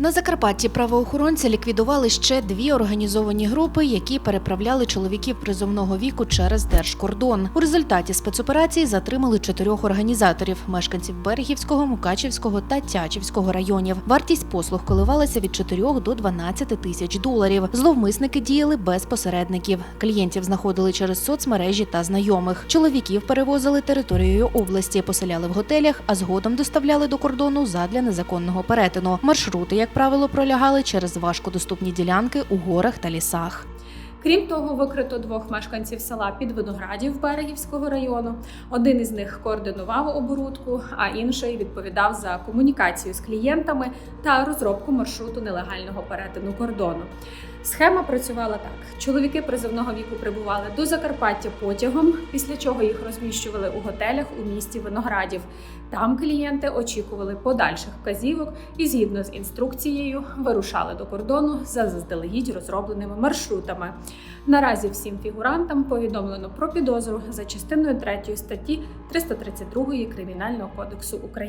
На Закарпатті правоохоронці ліквідували ще дві організовані групи, які переправляли чоловіків призовного віку через держкордон. У результаті спецоперації затримали чотирьох організаторів мешканців Берегівського, Мукачівського та Тячівського районів. Вартість послуг коливалася від 4 до 12 тисяч доларів. Зловмисники діяли без посередників. Клієнтів знаходили через соцмережі та знайомих. Чоловіків перевозили територією області, поселяли в готелях, а згодом доставляли до кордону задля незаконного перетину. Маршрути, як правило, пролягали через важкодоступні ділянки у горах та лісах. Крім того, викрито двох мешканців села Підвиноградів Берегівського району. Один із них координував оборудку, а інший відповідав за комунікацію з клієнтами та розробку маршруту нелегального перетину кордону. Схема працювала так: чоловіки призовного віку прибували до Закарпаття потягом, після чого їх розміщували у готелях у місті Виноградів. Там клієнти очікували подальших вказівок і, згідно з інструкцією, вирушали до кордону за заздалегідь розробленими маршрутами. Наразі всім фігурантам повідомлено про підозру за частиною 3 статті 332 Кримінального кодексу України.